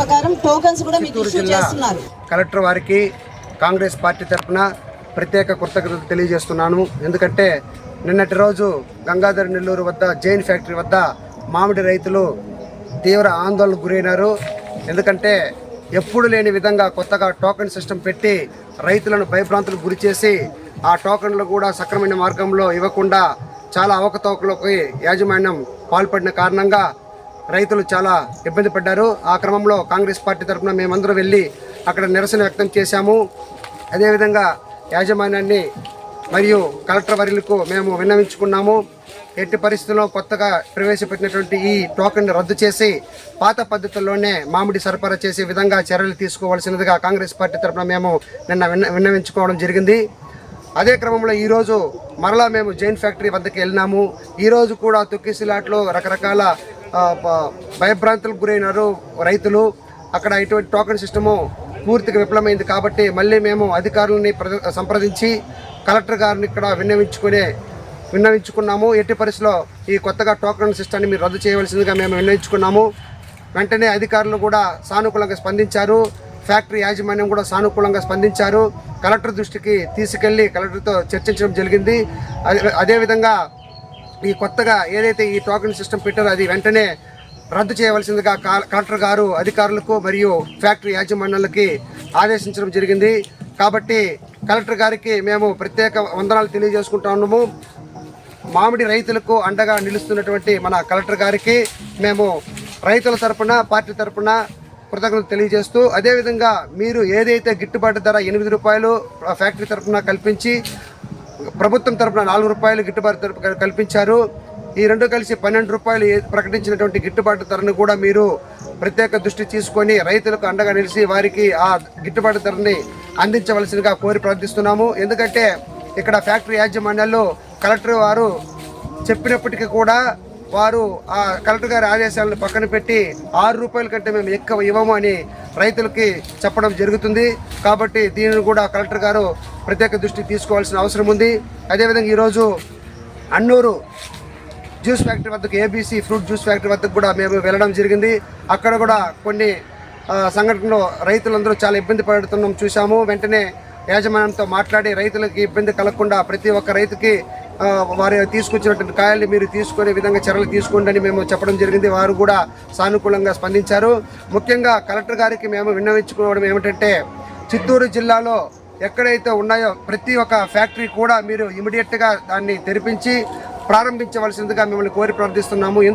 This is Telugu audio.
ప్రకారం టోకన్స్ కూడా మీకు ఇష్యూ చేస్తున్నారు. కలెక్టర్ వారికి కాంగ్రెస్ పార్టీ తరఫున ప్రత్యేక కృతజ్ఞతలు తెలియజేస్తున్నాను. ఎందుకంటే నిన్నటి రోజు గంగాధర నెల్లూరు వద్ద జైన్ ఫ్యాక్టరీ వద్ద మామిడి రైతులు తీవ్ర ఆందోళనకు గురైనారు. ఎందుకంటే ఎప్పుడు లేని విధంగా కొత్తగా టోకెన్ సిస్టమ్ పెట్టి రైతులను భయభ్రాంతులకు గురి చేసి ఆ టోకెన్లు కూడా సక్రమైన మార్గంలో ఇవ్వకుండా చాలా అవకతవకలకి యాజమాన్యం పాల్పడిన కారణంగా రైతులు చాలా ఇబ్బంది పడ్డారు. ఆ క్రమంలో కాంగ్రెస్ పార్టీ తరఫున మేమందరూ వెళ్ళి అక్కడ నిరసన వ్యక్తం చేశాము. అదేవిధంగా యాజమాన్యాన్ని మరియు కలెక్టర్ వర్యులకు మేము విన్నవించుకున్నాము. ఎట్టి పరిస్థితుల్లో కొత్తగా ప్రవేశపెట్టినటువంటి ఈ టోకెన్ రద్దు చేసి పాత పద్ధతుల్లోనే మామిడి సరఫరా చేసే విధంగా చర్యలు తీసుకోవాల్సినదిగా కాంగ్రెస్ పార్టీ తరఫున మేము నిన్న విన్న విన్నవించుకోవడం జరిగింది. అదే క్రమంలో ఈరోజు మరలా మేము జైన్ ఫ్యాక్టరీ వద్దకు వెళ్ళినాము. ఈరోజు కూడా తొక్కిసిలాట్లో రకరకాల భయభ్రాంతులకు గురైనారు రైతులు. అక్కడ ఇటువంటి టోకన్ సిస్టము పూర్తిగా విఫలమైంది కాబట్టి మళ్ళీ మేము అధికారులని ప్ర- సంప్రదించి కలెక్టర్ గారిని ఇక్కడ విన్నవించుకునే విన్నవించుకున్నాము. ఎట్టి పరిస్థితిలో ఈ కొత్తగా టోకన్ సిస్టాన్ని మీరు రద్దు చేయవలసిందిగా మేము విన్నవించుకున్నాము. వెంటనే అధికారులు కూడా సానుకూలంగా స్పందించారు. ఫ్యాక్టరీ యాజమాన్యం కూడా సానుకూలంగా స్పందించారు. కలెక్టర్ దృష్టికి తీసుకెళ్ళి కలెక్టర్తో చర్చించడం జరిగింది. అదే అదేవిధంగా ఈ కొత్తగా ఏదైతే ఈ టోకెన్ సిస్టమ్ పెట్టారో అది వెంటనే రద్దు చేయవలసిందిగా కలెక్టర్ గారు అధికారులకు మరియు ఫ్యాక్టరీ యాజమాన్యాలకి ఆదేశించడం జరిగింది. కాబట్టి కలెక్టర్ గారికి మేము ప్రత్యేక వందనాలు తెలియజేసుకుంటున్నాము మామిడి రైతులకు అండగా నిలుస్తున్నటువంటి మన కలెక్టర్ గారికి మేము రైతుల తరపున పార్టీ తరపున కృతజ్ఞతలు తెలియజేస్తూ అదేవిధంగా మీరు ఏదైతే గిట్టుబాటు ధర ఎనిమిది రూపాయలు ఫ్యాక్టరీ తరపున కల్పించి ప్రభుత్వం తరపున నాలుగు రూపాయలు గిట్టుబాటు కల్పించారు. ఈ రెండు కలిసి పన్నెండు రూపాయలు ప్రకటించినటువంటి గిట్టుబాటు ధరను కూడా మీరు ప్రత్యేక దృష్టి తీసుకొని రైతులకు అండగా నిలిచి వారికి ఆ గిట్టుబాటు ధరని అందించవలసిందిగా కోరి ప్రార్థిస్తున్నాము. ఎందుకంటే ఇక్కడ ఫ్యాక్టరీ యాజమాన్యాల్లో కలెక్టర్ వారు చెప్పినప్పటికీ కూడా వారు ఆ కలెక్టర్ గారి ఆదేశాలను పక్కన పెట్టి ఆరు రూపాయల కంటే మేము ఎక్కువ ఇవ్వము అని రైతులకి చెప్పడం జరుగుతుంది. కాబట్టి దీనిని కూడా కలెక్టర్ గారు ప్రత్యేక దృష్టి తీసుకోవాల్సిన అవసరం ఉంది. అదేవిధంగా ఈరోజు అన్నూరు జ్యూస్ ఫ్యాక్టరీ వద్దకు ఏబీసీ ఫ్రూట్ జ్యూస్ ఫ్యాక్టరీ వద్దకు కూడా మేము వెళ్ళడం జరిగింది. అక్కడ కూడా కొన్ని సంఘటనలు రైతులందరూ చాలా ఇబ్బంది పడుతున్నాం చూసాము వెంటనే యాజమాన్యంతో మాట్లాడి రైతులకి ఇబ్బంది కలగకుండా ప్రతి ఒక్క రైతుకి వారి వారు తీసుకొచ్చినటువంటి కాయల్ని మీరు తీసుకునే విధంగా చర్యలు తీసుకోండి అని మేము చెప్పడం జరిగింది. వారు కూడా సానుకూలంగా స్పందించారు. ముఖ్యంగా కలెక్టర్ గారికి మేము విన్నవించుకోవడం ఏమిటంటే చిత్తూరు జిల్లాలో ఎక్కడైతే ఉన్నాయో ప్రతి ఒక్క ఫ్యాక్టరీ కూడా మీరు ఇమీడియట్గా దాన్ని తెరిపించి ప్రారంభించవలసిందిగా మిమ్మల్ని కోరి ప్రార్థిస్తున్నాము.